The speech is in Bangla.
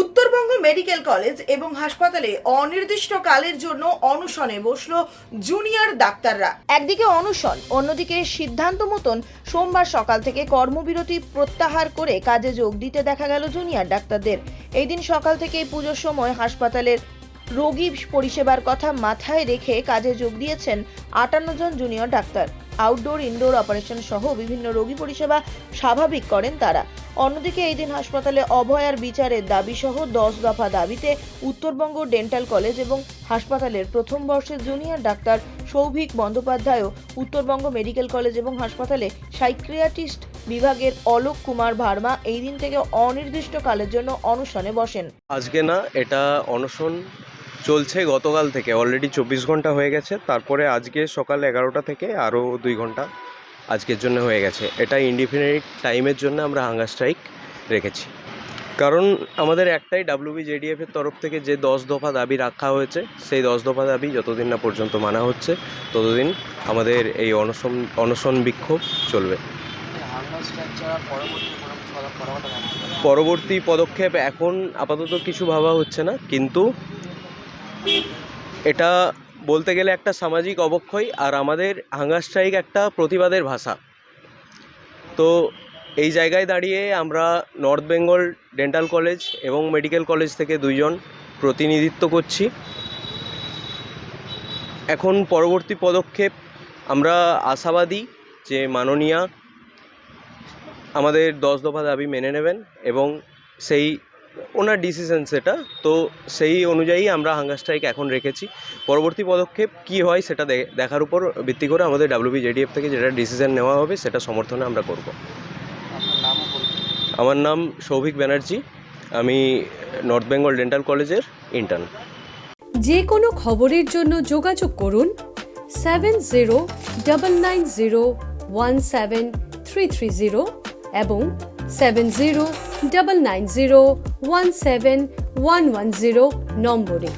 উত্তরবঙ্গ মেডিকেল কলেজ এবং হাসপাতালে অনির্দিষ্টকালের জন্য অনশনে বসল জুনিয়র ডাক্তাররা। একদিকে অনশন, অন্যদিকে সিদ্ধান্ত মতন সোমবার সকাল থেকে কর্মবিরতি প্রত্যাহার করে কাজে যোগ দিতে দেখা গেল জুনিয়র ডাক্তারদের। এই দিন সকাল থেকে পুজোর সময় হাসপাতালের রোগী পরিষেবার কথা মাথায় রেখে কাজে যোগ দিয়েছেন আটান্ন জন junior doctor. Outdoor, indoor operation সহ বিভিন্ন রোগী পরিষেবা স্বাভাবিক করেন তারা। অন্যদিকে এই দিন হাসপাতালে অভয়ার বিচারের দাবি সহ দশ দফা দাবিতে উত্তরবঙ্গ ডেন্টাল কলেজ এবং হাসপাতালের প্রথম বর্ষের জুনিয়র ডাক্তার সৌভিক বন্দ্যোপাধ্যায়ও উত্তরবঙ্গ মেডিকেল কলেজ এবং হাসপাতালে সাইক্রিয়াটিস্ট বিভাগের অলোক কুমার ভার্মা এই দিন থেকে অনির্দিষ্টকালের জন্য অনশনে বসেন। আজকে না, এটা অনশন চলছে গতকাল থেকে। অলরেডি চব্বিশ ঘণ্টা হয়ে গেছে। তারপরে আজকে সকাল এগারোটা থেকে আরও দুই ঘণ্টা আজকের জন্য হয়ে গেছে। এটা ইনডিফিনিট টাইমের জন্য আমরা হাঙ্গার স্ট্রাইক রেখেছি। কারণ আমাদের একটাই ডাব্লিউবি জেডিএফ এর তরফ থেকে যে দশ দফা দাবি রাখা হয়েছে সেই দশ দফা দাবি যতদিন না পর্যন্ত মানা হচ্ছে ততদিন আমাদের এই অনশন অনশন বিক্ষোভ চলবে। পরবর্তী পদক্ষেপ এখন আপাতত কিছু ভাবা হচ্ছে না কিন্তু এটা বলতে গেলে একটা সামাজিক অবক্ষয় আর আমাদের হাঙ্গার স্ট্রাইক একটা প্রতিবাদের ভাষা। তো এই জায়গায় দাঁড়িয়ে আমরা নর্থ বেঙ্গল ডেন্টাল কলেজ এবং মেডিকেল কলেজ থেকে দুইজন প্রতিনিধিত্ব করছি। এখন পরবর্তী পদক্ষেপ, আমরা আশাবাদী যে মাননীয়া আমাদের দশ দফা দাবি মেনে নেবেন এবং সেই ওনার ডিসিশন সেটা। তো সেই অনুযায়ী আমরা হাঙ্গার স্ট্রাইক এখন রেখেছি। পরবর্তী পদক্ষেপ কি হয় সেটা দেখার উপর ভিত্তি করে আমাদের ডাব্লিউবি জেডিএফ থেকে যেটা ডিসিশন নেওয়া হবে সেটা সমর্থনে আমরা করব। আমার নাম সৌভিক ব্যানার্জি। আমি নর্থ বেঙ্গল ডেন্টাল কলেজের ইন্টার্ন যে কোনো খবরের জন্য যোগাযোগ করুন seven zero double nine zero one seven three three zero এবং seven zero double nine zero one seven one one zero নম্বরে